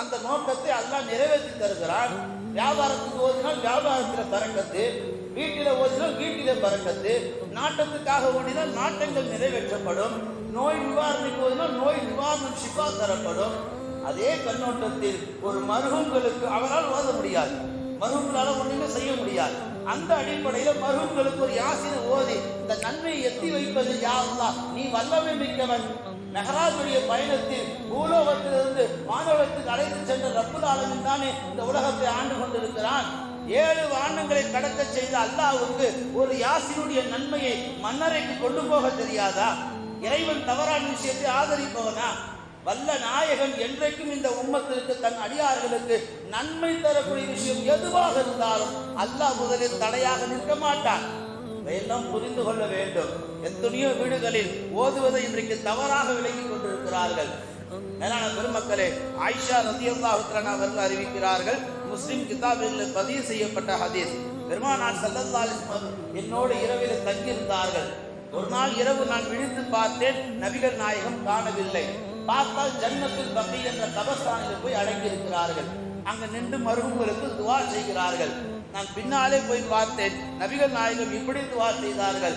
அந்த நோக்கத்தை அல்லாஹ் நிறைவேற்றி தருகிறான். வியாபாரத்துக்கு ஓதினால் வியாபாரத்தில் பறக்கத்து வீட்டில ஓதினால் வீட்டிலே பறக்கத்து நாட்டத்துக்காக ஓடினால் நாட்டங்கள் நிறைவேற்றப்படும். நோய் நிவாரணைக்கு ஓதினால் நோய் நிவாரணம் சிப்பா தரப்படும். அதே கண்ணோட்டத்தில் ஒரு மருகங்களுக்கு அவரால் ஓத முடியாது. மருகங்களால் ஒண்ணுமே செய்ய முடியாது. அந்த அடிப்படையில மருகங்களுக்கு ஒரு யாசினை ஓதி இந்த நன்மையை எத்தி வைப்பது யாருலாம் நீ வல்லமை மிக்கவன். மெஹராஜுடைய பயணத்தில் பூலோகத்திலிருந்து அழைத்து சென்ற ரப்புல் ஆலமின் தானே இந்த உலகத்தை ஆண்டு கொண்டிருக்கிறான். ஏழு வானங்களை கடக்க செய்த அல்லாஹ்வுக்கு ஒரு யாசினுடைய நன்மையை மன்னரைக்கு கொண்டு போக தெரியாதா? இறைவன் தவறான விஷயத்தை ஆதரிப்பவனா? வல்ல நாயகன் என்றைக்கும் இந்த உம்மத்திற்கு தன் அடியார்களுக்கு நன்மை தரக்கூடிய விஷயம் எதுவாக இருந்தாலும் அல்லாஹ் முதலில் தடையாக நிற்க மாட்டான். இதையெல்லாம் புரிந்து கொள்ள வேண்டும். எத்தனையோ வீடுகளில் ஓதுவதை இன்றைக்கு தவறாக விளங்கிக் கொண்டிருக்கிறார்கள். மேலான பெருமக்களே ஆயிஷா ரதியல்லாஹுத்ரன் அவர்கள் அறிவிக்கிறார்கள் முஸ்லிம் கிதாபில் பதிவு செய்யப்பட்ட ஹதீஸ். பெருமானார் சல்லல்லாஹு என்னோடு இரவில் தங்கியிருந்தார்கள். ஒரு நாள் இரவு நான் விழித்து பார்த்தேன் நபிகள் நாயகம் காணவில்லை. பார்த்தால் ஜன்னத்தில் பக்கி என்ற கபஸ்தானில் போய் அடங்கி இருக்கிறார்கள் நின்று மருமங்களுக்கு துவா செய்கிறார்கள். நான் பின்னாலே போய் பார்த்தேன் நபிகள் நாயகம் இப்படி துவா செய்தார்கள்.